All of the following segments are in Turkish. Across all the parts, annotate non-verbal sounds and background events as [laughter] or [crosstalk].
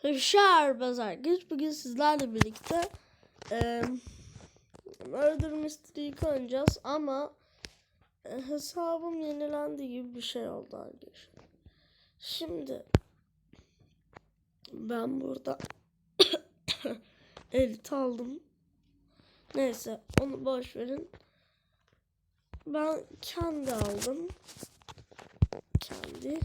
Hışar Bazar Güç bugün sizlerle birlikte e, Murder Mystery'yi oynayacağız ama e, hesabım yenilendi gibi bir şey oldu arkadaşlar. Şimdi ben burada [coughs] elit aldım. Neyse onu boş verin. Ben kendi aldım. Kendi.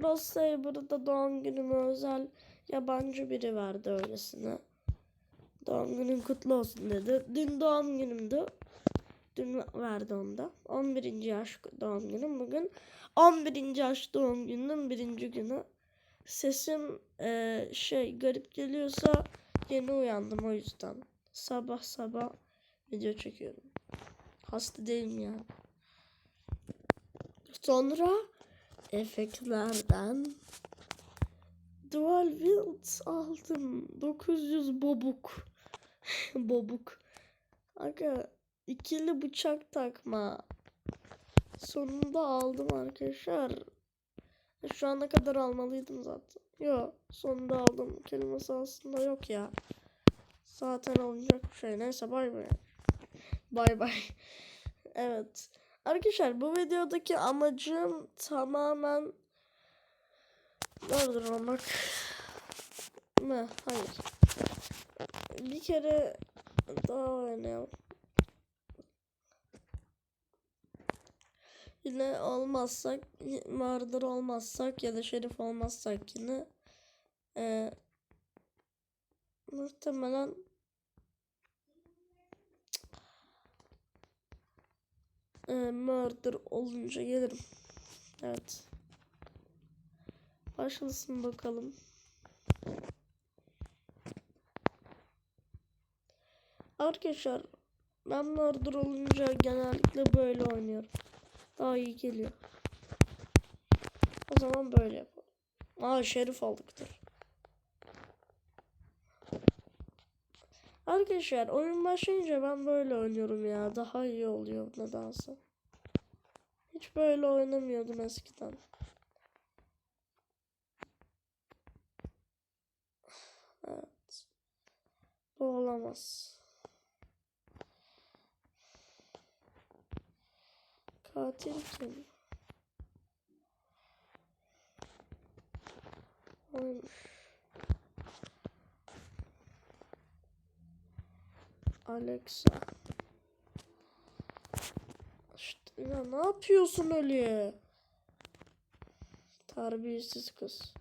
Frost Saber'da doğum günüme özel yabancı biri verdi öylesine. Doğum günün kutlu olsun dedi. Dün doğum günümdü. Dün verdi onda. 11. yaş doğum günüm. Bugün 11. yaş doğum gününün birinci günü. Sesim eee, şey garip geliyorsa yeni uyandım o yüzden. Sabah sabah video çekiyorum. Hasta değilim yani. Sonra efektlerden Dual Wield aldım. 900 bobuk. [laughs] bobuk. Aga ikili bıçak takma. Sonunda aldım arkadaşlar. Şu ana kadar almalıydım zaten. Yok sonunda aldım kelimesi aslında yok ya. Zaten alınacak bir şey. Neyse bay bay. Bay bay. [laughs] Evet. Arkadaşlar bu videodaki amacım tamamen öldürmek mı? Hayır. Bir kere daha oynayalım. Yine olmazsak, murder olmazsak ya da şerif olmazsak yine eee muhtemelen e, murder olunca gelirim. Evet. Başlasın bakalım. Arkadaşlar ben murder olunca genellikle böyle oynuyorum. Daha iyi geliyor. O zaman böyle yapalım. Aa şerif aldıktır. Arkadaşlar oyun başlayınca ben böyle oynuyorum ya. Daha iyi oluyor nedense. Hiç böyle oynamıyordum eskiden. Evet. Bu olamaz. Katil kim? Oymuş. Alexa. Ya ne yapıyorsun öyle? Terbiyesiz kız.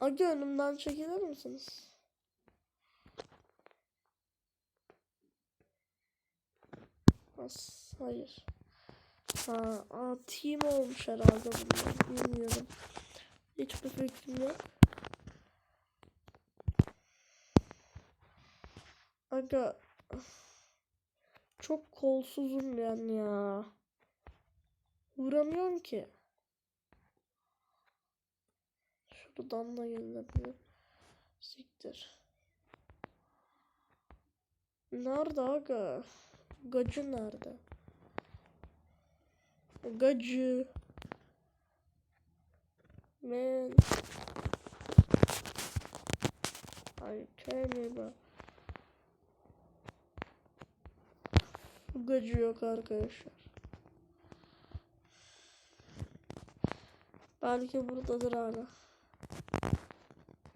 Aga önümden çekilir misiniz? As hayır. Ha, aa, team olmuş herhalde bunlar. Bilmiyorum. Hiçbir fikrim yok. Aga çok kolsuzum ben ya. Vuramıyorum ki. Şuradan da gelebiliyor. Siktir. Nerede aga? Gacı nerede? Gacı. Man. I can't even. Gacı yok arkadaşlar. Belki buradadır hala.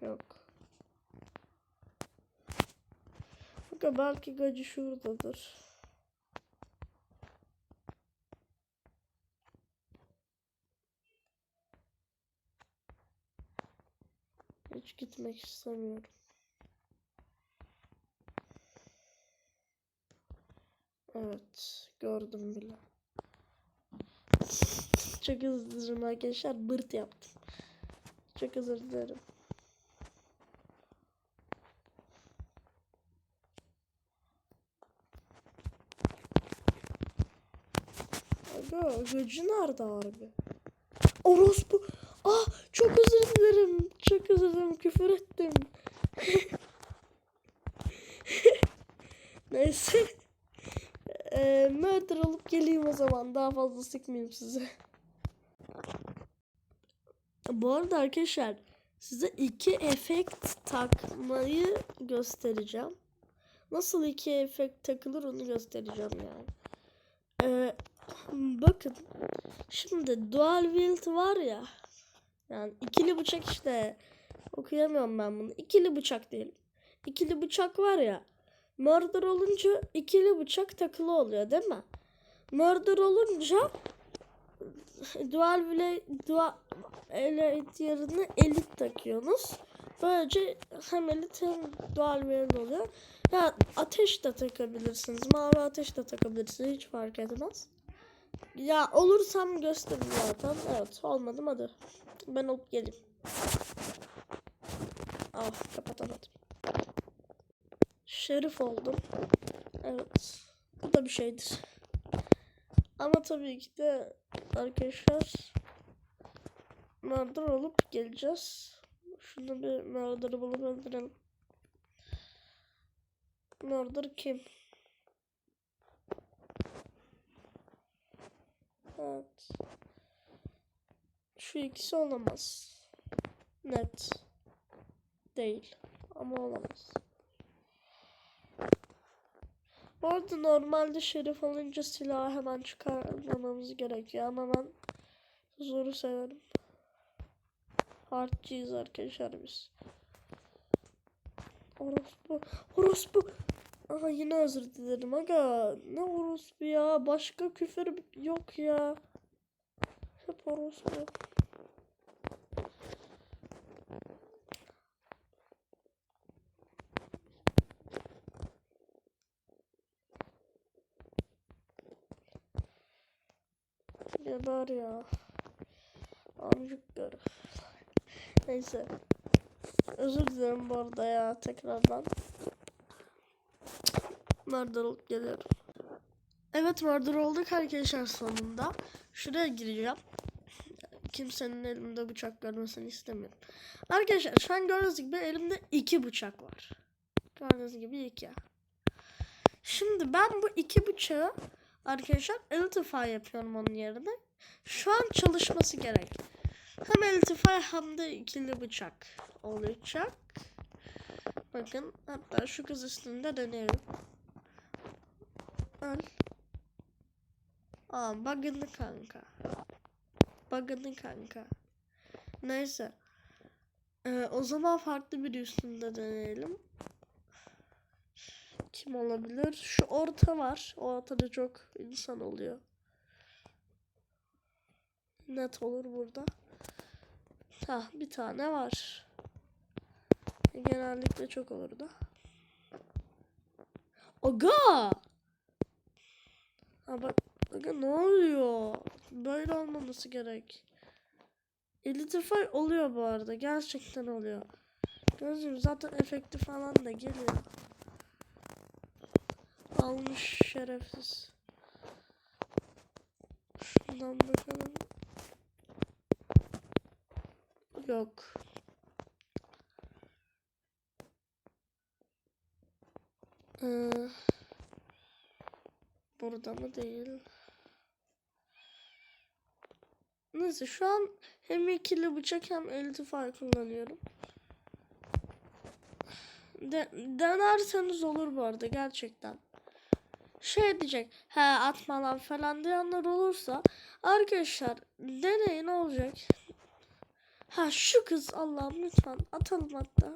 Yok. Bakın belki gacı şuradadır. Hiç gitmek istemiyorum. Evet, gördüm bile. Çok özür dilerim arkadaşlar, bırt yaptım. Çok özür dilerim. Aga, gıcı nerede harbi? Orospu. Ah, çok özür dilerim. Çok özür dilerim, küfür ettim. [laughs] Neyse. Murder olup geleyim o zaman. Daha fazla sıkmayayım sizi. Bu arada arkadaşlar size iki efekt takmayı göstereceğim. Nasıl iki efekt takılır onu göstereceğim yani. Ee, bakın. Şimdi dual wield var ya. Yani ikili bıçak işte. Okuyamıyorum ben bunu. İkili bıçak diyelim. İkili bıçak var ya. Murder olunca ikili bıçak takılı oluyor değil mi? Murder olunca dual bile dual elit yerine elit takıyorsunuz. Böylece hem elit hem dual wield oluyor. Ya ateş de takabilirsiniz. Mavi ateş de takabilirsiniz. Hiç fark etmez. Ya olursam gösterin zaten. Evet olmadım hadi. Ben olup geleyim. Ah kapatamadım. Şerif oldum. Evet. Bu da bir şeydir. Ama tabii ki de arkadaşlar murder olup geleceğiz. Şunu bir murder'ı bulup öldürelim. Murder kim? Evet. Şu ikisi olamaz. Net. Değil. Ama olamaz. Bu arada normalde şerif alınca silahı hemen çıkarmamamız gerekiyor ama ben zoru severim. Hardcıyız arkadaşlar biz. Orospu. Orospu. Aha yine özür dilerim aga. Ne orospu ya. Başka küfür yok ya. Hep orospu. Geber ya. Amcık gör. Neyse. Özür dilerim bu arada ya tekrardan. Murder olup geliyorum. Evet murder olduk arkadaşlar sonunda. Şuraya gireceğim. Kimsenin elimde bıçak görmesini istemiyorum. Arkadaşlar şu an gördüğünüz gibi elimde iki bıçak var. Gördüğünüz gibi iki. Şimdi ben bu iki bıçağı arkadaşlar iltifa yapıyorum onun yerine. Şu an çalışması gerek. Hem iltifa hem de ikili bıçak olacak. Bakın hatta şu kız üstünde deneyelim. Al. Aa bug'ını kanka. Bug'ını kanka. Neyse. Ee, o zaman farklı bir üstünde deneyelim. Kim olabilir? Şu orta var. O ortada çok insan oluyor. Net olur burada. Ha bir tane var. Genellikle çok olur da. Aga! Ha bak, aga ne oluyor? Böyle olmaması gerek. Elitify oluyor bu arada. Gerçekten oluyor. Gözüm zaten efekti falan da geliyor. Almış şerefsiz. Şundan bakalım. Yok. Ee, burada mı değil? Neyse şu an hem ikili bıçak hem iltifay kullanıyorum. De denerseniz olur bu arada gerçekten. Şey diyecek, he atma lan falan diyenler olursa arkadaşlar deneyin olacak. Ha şu kız Allah'ım lütfen atalım hatta.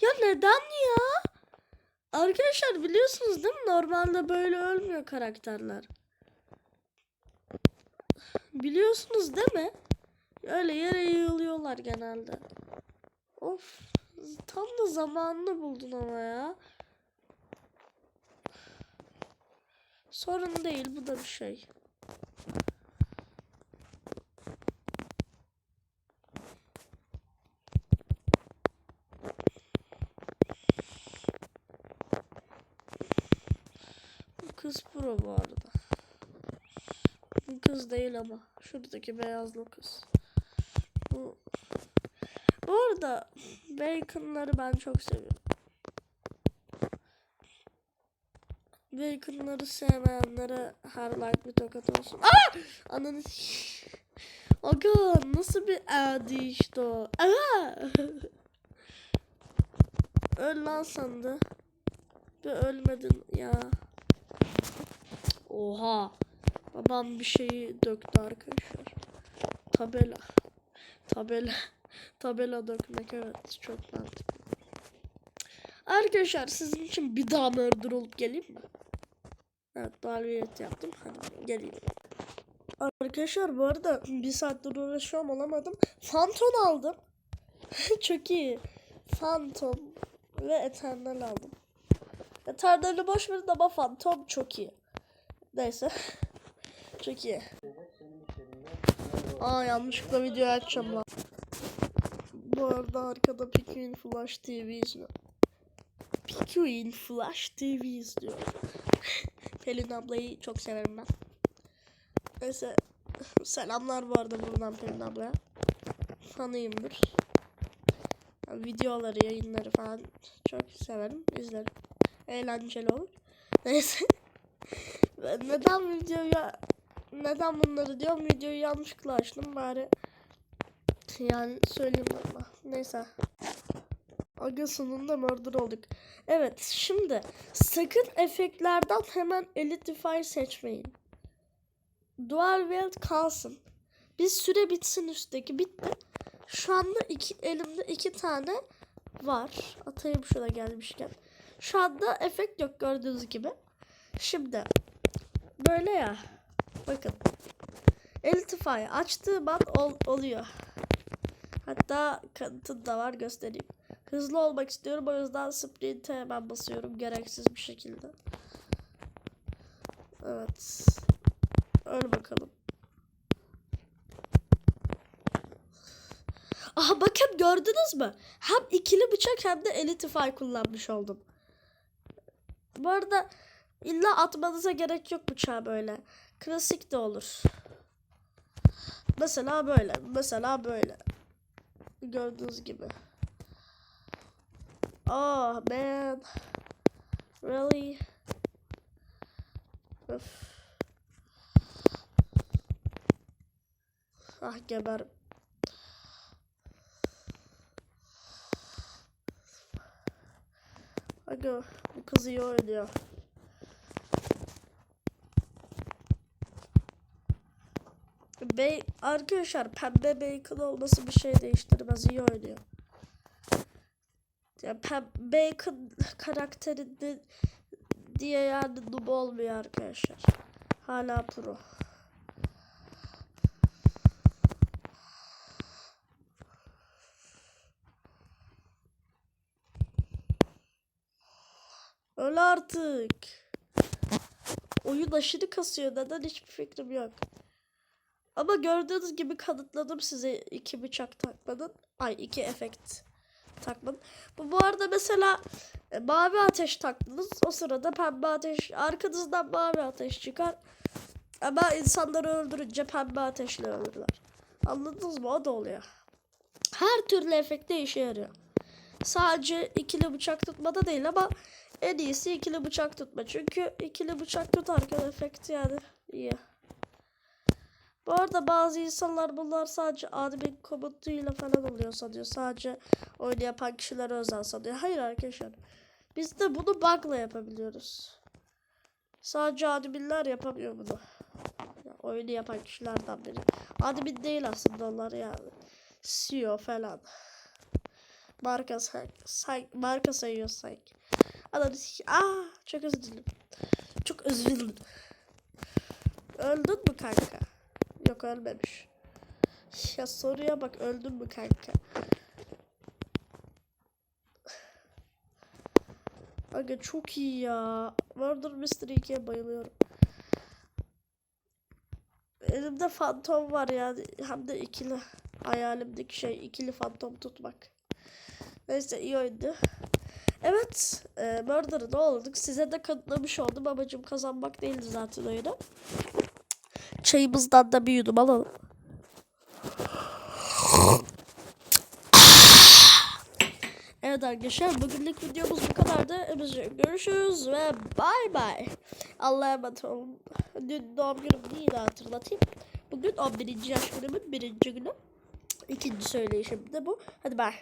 Ya neden ya? Arkadaşlar biliyorsunuz değil mi? Normalde böyle ölmüyor karakterler. Biliyorsunuz değil mi? Öyle yere yığılıyorlar genelde. Of. Tam da zamanını buldun ama ya. Sorun değil bu da bir şey. Bu kız pro bu arada. Bu kız değil ama. Şuradaki beyazlı kız. Bu bu arada baconları ben çok seviyorum. Bacon'ları sevmeyenlere her like bir tokat olsun. Aa! Ananı Aga nasıl bir adi işte o. Aa! [laughs] Öl lan sen de. Bir ölmedin ya. Oha. Babam bir şeyi döktü arkadaşlar. Tabela. Tabela. [laughs] Tabela dökmek evet çok mantıklı. Arkadaşlar sizin için bir daha murder olup geleyim mi? Evet galibiyet yaptım. Hadi geleyim. Arkadaşlar bu arada bir saattir uğraşıyorum olamadım. Phantom aldım. [laughs] çok iyi. Phantom ve Eternal aldım. Eternal'i boş verin ama Phantom çok iyi. Neyse. çok iyi. Aa yanlışlıkla video açacağım lan. Bu arada arkada Pikuin Flash TV izliyor. Pikuin Flash TV izliyor. [laughs] Pelin ablayı çok severim ben. Neyse selamlar bu arada buradan Pelin ablaya. Fanıyımdır. Yani videoları, yayınları falan çok severim, izlerim. Eğlenceli olur. Neyse. Neden videoyu neden bunları diyorum videoyu yanlışlıkla açtım bari yani söyleyeyim ama neyse Aga sonunda murder olduk. Evet şimdi sakın efektlerden hemen Elitify seçmeyin. Dual Wield kalsın. Bir süre bitsin üstteki bitti. Şu anda iki, elimde iki tane var. Atayım şuna gelmişken. Şu anda efekt yok gördüğünüz gibi. Şimdi böyle ya. Bakın. Elitify açtığı an ol, oluyor. Hatta kanıtı da var göstereyim. Hızlı olmak istiyorum o yüzden sprint'e hemen basıyorum gereksiz bir şekilde. Evet. Öyle bakalım. Aha bakın gördünüz mü? Hem ikili bıçak hem de elitify kullanmış oldum. Bu arada illa atmanıza gerek yok bıçağı böyle. Klasik de olur. Mesela böyle. Mesela böyle. Gördüğünüz gibi. Oh man. Really? Öf. Ah geber. Aga bu kız iyi oynuyor. Bey arkadaşlar pembe bacon olması bir şey değiştirmez iyi oynuyor. Ya pem bacon karakterinde diye yani noob olmuyor arkadaşlar. Hala pro. Öl artık. Oyun aşırı kasıyor. Neden hiçbir fikrim yok. Ama gördüğünüz gibi kanıtladım size iki bıçak takmanın. Ay iki efekt takmanın. Bu, bu arada mesela e, mavi ateş taktınız. O sırada pembe ateş arkanızdan mavi ateş çıkar. Ama insanları öldürünce pembe ateşle ölürler. Anladınız mı? O da oluyor. Her türlü efekte işe yarıyor. Sadece ikili bıçak tutmada değil ama en iyisi ikili bıçak tutma. Çünkü ikili bıçak tutarken efekt yani iyi. Bu arada bazı insanlar bunlar sadece admin komutuyla falan oluyor sanıyor. Sadece oyunu yapan kişilere özel sanıyor. Hayır arkadaşlar. Biz de bunu bug'la yapabiliyoruz. Sadece adminler yapamıyor bunu. Ya, oyunu yapan kişilerden biri. Admin değil aslında onlar yani. CEO falan. Marka say marka sayıyor sanki. Adam ah çok özür dilerim. Çok özür dilerim. Öldün mü kanka? Yok ölmemiş. Ya soruya bak öldün mü kanka? Aga çok iyi ya. Murder Mystery 2'ye bayılıyorum. Elimde fantom var yani. Hem de ikili. Hayalimdeki şey ikili fantom tutmak. Neyse iyi oyundu. Evet. E, Murder'ı da olduk. Size de kanıtlamış oldum. Amacım kazanmak değildi zaten oyunu. Çayımızdan da bir yudum alalım. Evet arkadaşlar bugünlük videomuz bu kadardı. Görüşürüz ve bay bay. Allah'a emanet olun. Dün doğum günüm değil hatırlatayım. Bugün 11. yaş günümün birinci günü. İkinci söyleyişim de bu. Hadi bay.